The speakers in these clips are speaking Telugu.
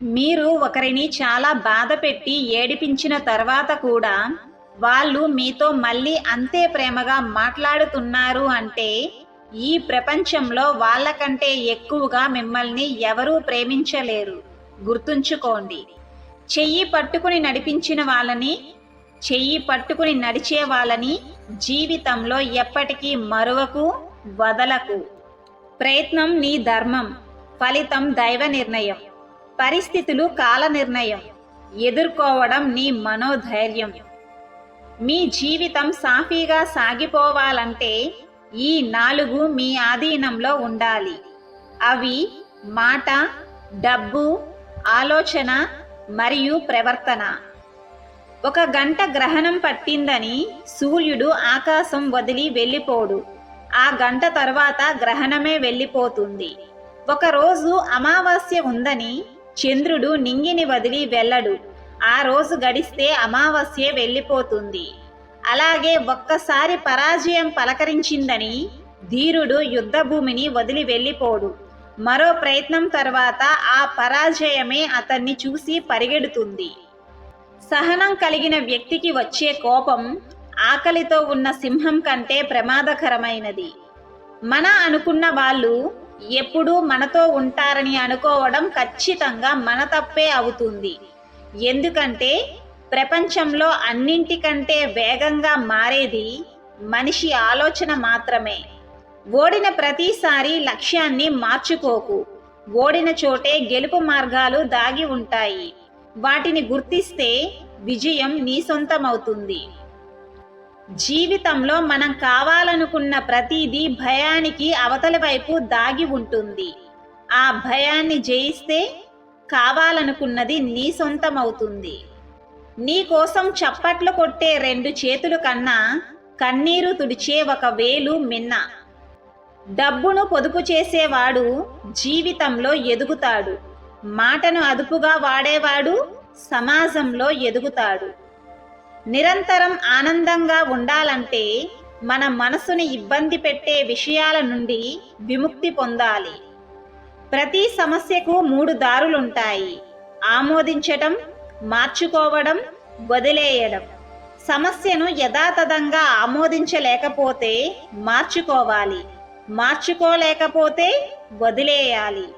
మీరు ఒకరిని చాలా బాధ పెట్టి ఏడిపించిన తర్వాత కూడా వాళ్ళు మీతో మళ్ళీ అంతే ప్రేమగా మాట్లాడుతున్నారు అంటే ఈ ప్రపంచంలో వాళ్ళకంటే ఎక్కువగా మిమ్మల్ని ఎవరూ ప్రేమించలేరు. గుర్తుంచుకోండి. చెయ్యి పట్టుకుని నడిపించిన వాళ్ళని చెయ్యి పట్టుకుని నడిచే వాళ్ళని జీవితంలో ఎప్పటికీ మరువకు వదలకు. ప్రయత్నం నీ ధర్మం. ఫలితం దైవ నిర్ణయం. పరిస్థితులు కాల నిర్ణయం ఎదుర్కోవడం నీ మనోధైర్యం. మీ జీవితం సాఫీగా సాగిపోవాలంటే ఈ నాలుగు మీ ఆధీనంలో ఉండాలి. అవి మాట డబ్బు ఆలోచన మరియు ప్రవర్తన. ఒక గంట గ్రహణం పట్టిందని సూర్యుడు ఆకాశం వదిలి వెళ్ళిపోడు. ఆ గంట తర్వాత గ్రహణమే వెళ్ళిపోతుంది. ఒకరోజు అమావాస్య ఉందని చంద్రుడు నింగిని వదిలి వెళ్ళడు. ఆ రోజు గడిస్తే అమావాస్య వెళ్ళిపోతుంది. అలాగే ఒక్కసారి పరాజయం పలకరించిందని ధీరుడు యుద్ధభూమిని వదిలి వెళ్ళిపోడు. మరో ప్రయత్నం తర్వాత ఆ పరాజయమే అతన్ని చూసి పరిగెడుతుంది. సహనం కలిగిన వ్యక్తికి వచ్చే కోపం ఆకలితో ఉన్న సింహం కంటే ప్రమాదకరమైనది. మన అనుకున్న వాళ్ళు ఎప్పుడూ మనతో ఉంటారని అనుకోవడం ఖచ్చితంగా మన తప్పే అవుతుంది. ఎందుకంటే ప్రపంచంలో అన్నింటికంటే వేగంగా మారేది మనిషి ఆలోచన మాత్రమే. ఓడిన ప్రతిసారి లక్ష్యాన్ని మార్చుకోకు. ఓడిన చోటే గెలుపు మార్గాలు దాగి ఉంటాయి. వాటిని గుర్తిస్తే విజయం నీ సొంతమవుతుంది. జీవితంలో మనం కావాలనుకున్న ప్రతిదీ భయానికి అవతలి వైపు దాగి ఉంటుంది. ఆ భయాన్ని జయిస్తే కావాలనుకున్నది నీ సొంతమవుతుంది. నీ కోసం చప్పట్లు కొట్టే రెండు చేతులు కన్నా కన్నీరు తుడిచే ఒక వేలు మిన్న. డబ్బును పొదుపు చేసేవాడు జీవితంలో ఎదుగుతాడు. మాటను అదుపుగా వాడేవాడు సమాజంలో ఎదుగుతాడు. నిరంతరం ఆనందంగా ఉండాలంటే మన మనసుని ఇబ్బంది పెట్టే విషయాల నుండి విముక్తి పొందాలి. ప్రతి సమస్యకు మూడు దారులుంటాయి. ఆమోదించటం మార్చుకోవడం వదిలేయడం. సమస్యను యథాతథంగా ఆమోదించలేకపోతే మార్చుకోవాలి. మార్చుకోలేకపోతే వదిలేయాలి.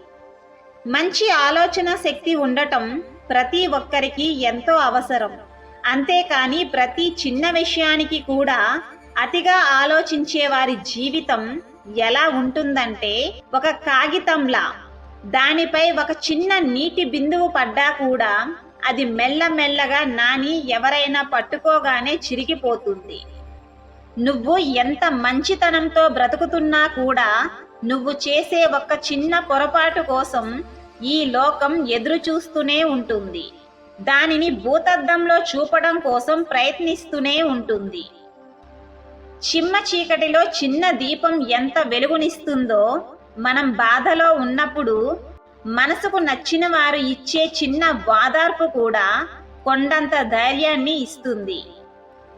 మంచి ఆలోచన శక్తి ఉండటం ప్రతి ఒక్కరికి ఎంతో అవసరం. అంతేకాని ప్రతి చిన్న విషయానికి కూడా అతిగా ఆలోచించే వారి జీవితం ఎలా ఉంటుందంటే ఒక కాగితంలా. దానిపై ఒక చిన్న నీటి బిందువు పడ్డా కూడా అది మెల్లమెల్లగా నాని ఎవరైనా పట్టుకోగానే చిరిగిపోతుంది. నువ్వు ఎంత మంచితనంతో బ్రతుకుతున్నా కూడా నువ్వు చేసే ఒక చిన్న పొరపాటు కోసం ఈ లోకం ఎదురు చూస్తూనే ఉంటుంది. దానిని భూతద్దంలో చూపడం కోసం ప్రయత్నిస్తూనే ఉంటుంది. చిమ్మ చీకటిలో చిన్న దీపం ఎంత వెలుగునిస్తుందో మనం బాధలో ఉన్నప్పుడు మనసుకు నచ్చిన వారు ఇచ్చే చిన్న వాదార్పు కూడా కొండంత ధైర్యాన్ని ఇస్తుంది.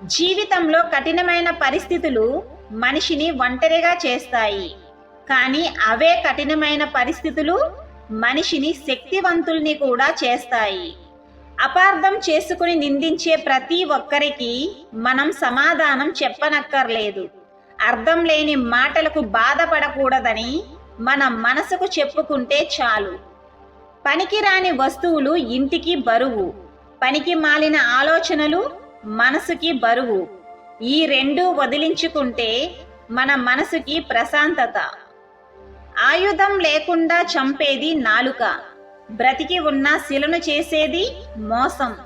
జీవితంలో కఠినమైన పరిస్థితులు మనిషిని ఒంటరిగా చేస్తాయి. కానీ అవే కఠినమైన పరిస్థితులు మనిషిని శక్తివంతుల్ని కూడా చేస్తాయి. అపార్థం చేసుకుని నిందించే ప్రతి ఒక్కరికి మనం సమాధానం చెప్పనక్కర్లేదు. అర్థం లేని మాటలకు బాధపడకూడదని మన మనసుకు చెప్పుకుంటే చాలు. పనికిరాని వస్తువులు ఇంటికి బరువు. పనికి మాలిన ఆలోచనలు మనసుకి బరువు. ఈ రెండు వదిలించుకుంటే మన మనసుకి ప్రశాంతత. ఆయుధం లేకుండా చంపేది నాలుక. బ్రతికి ఉన్న శిలను చేసేది మోసం.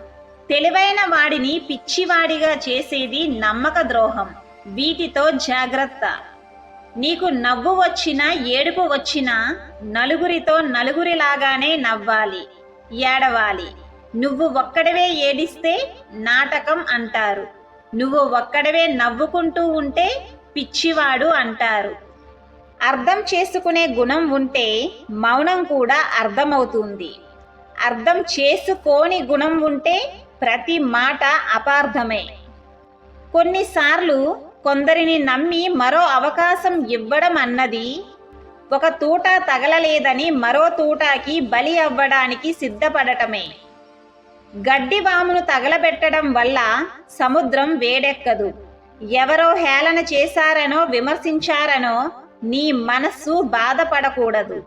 తెలివైన వాడిని పిచ్చివాడిగా చేసేది నమ్మక ద్రోహం. వీటితో జాగ్రత్త. నీకు నవ్వు వచ్చినా ఏడుపు వచ్చినా నలుగురితో నలుగురిలాగానే నవ్వాలి ఏడవాలి. నువ్వు ఒక్కడవే ఏడిస్తే నాటకం అంటారు. నువ్వు ఒక్కడవే నవ్వుకుంటూ ఉంటే పిచ్చివాడు అంటారు. అర్థం చేసుకునే గుణం ఉంటే మౌనం కూడా అర్థమవుతుంది. అర్థం చేసుకోని గుణం ఉంటే ప్రతి మాట అపార్థమే. కొన్నిసార్లు కొందరిని నమ్మి మరో అవకాశం ఇవ్వడం అన్నది ఒక తూట తగలలేదని మరో తూటాకి బలి అవ్వడానికి సిద్ధపడటమే. గడ్డి వామును తగలబెట్టడం వల్ల సముద్రం వేడెక్కదు. ఎవరో హేళన చేశారనో విమర్శించారనో నీ మనస్సు బాధపడకూడదు.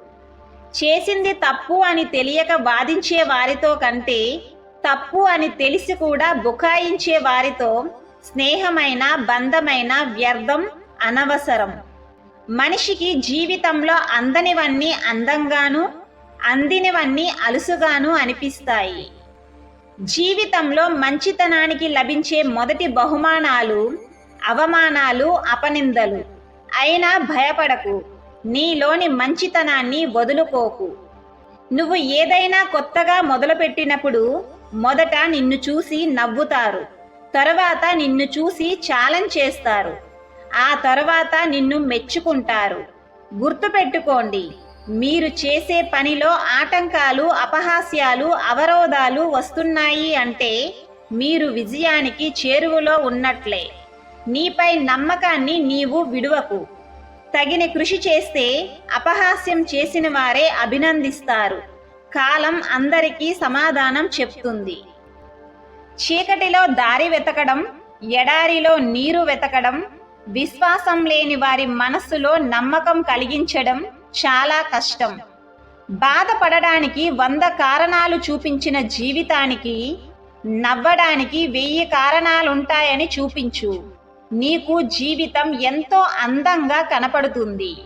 చేసింది తప్పు అని తెలియక వాదించే వారితో కంటే తప్పు అని తెలిసి కూడా బుకాయించే వారితో స్నేహమైన బంధమైన వ్యర్థం అనవసరం. మనిషికి జీవితంలో అందనివన్నీ అందంగాను అందినవన్నీ అలుసుగాను అనిపిస్తాయి. జీవితంలో మంచితనానికి లభించే మొదటి బహుమానాలు అవమానాలు అపనిందలు. అయినా భయపడకు. నీలోని మంచితనాన్ని వదులుకోకు. నువ్వు ఏదైనా కొత్తగా మొదలుపెట్టినప్పుడు మొదట నిన్ను చూసి నవ్వుతారు. తరువాత నిన్ను చూసి ఛాలెంజ్ చేస్తారు. ఆ తరువాత నిన్ను మెచ్చుకుంటారు. గుర్తుపెట్టుకోండి మీరు చేసే పనిలో ఆటంకాలు అపహాస్యాలు అవరోధాలు వస్తున్నాయి అంటే మీరు విజయానికి చేరువలో ఉన్నట్లే. నీపై నమ్మకాన్ని నీవు విడువకు. తగిన కృషి చేస్తే అపహాస్యం చేసిన వారే అభినందిస్తారు. కాలం అందరికీ సమాధానం చెప్తుంది. చీకటిలో దారి వెతకడం ఎడారిలో నీరు వెతకడం విశ్వాసం లేని వారి మనస్సులో నమ్మకం కలిగించడం చాలా కష్టం. బాధపడడానికి వంద కారణాలు చూపించిన జీవితానికి నవ్వడానికి వెయ్యి కారణాలుంటాయని చూపించు. నీకు జీవితం ఎంతో అందంగా కనపడుతుంది.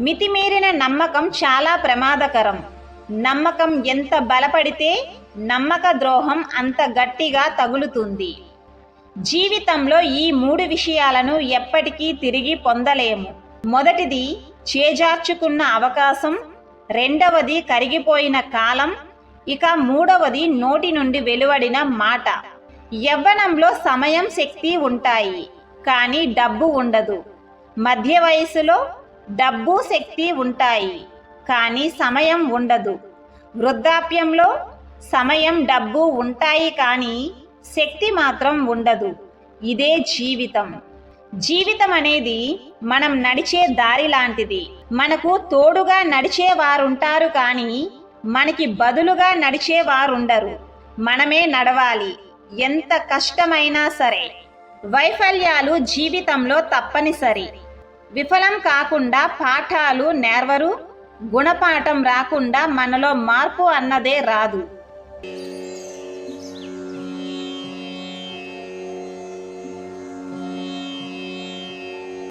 మితిమీరిన నమ్మకం చాలా ప్రమాదకరం. నమ్మకం ఎంత బలపడితే నమ్మక ద్రోహం అంత గట్టిగా తగులుతుంది. జీవితంలో ఈ మూడు విషయాలను ఎప్పటికీ తిరిగి పొందలేము. మొదటిది చేజార్చుకున్న అవకాశం. రెండవది కరిగిపోయిన కాలం. ఇక మూడవది నోటి నుండి వెలువడిన మాట. యవ్వనంలో సమయం శక్తి ఉంటాయి కానీ డబ్బు ఉండదు. మధ్య వయసులో డబ్బు శక్తి ఉంటాయి కానీ సమయం ఉండదు. వృద్ధాప్యంలో సమయం డబ్బు ఉంటాయి కానీ శక్తి మాత్రం ఉండదు. ఇదే జీవితం. జీవితం అనేది మనం నడిచే దారి లాంటిది. మనకు తోడుగా నడిచే వారుంటారు కానీ మనకి బదులుగా నడిచే వారుండరు. మనమే నడవాలి. ఎంత కష్టమైనా సరే వైఫల్యాలు జీవితంలో తప్పనిసరి. విఫలం కాకుండా పాఠాలు నేర్వరు గుణపాఠం రాకుండా మనలో మార్పు అన్నదే రాదు.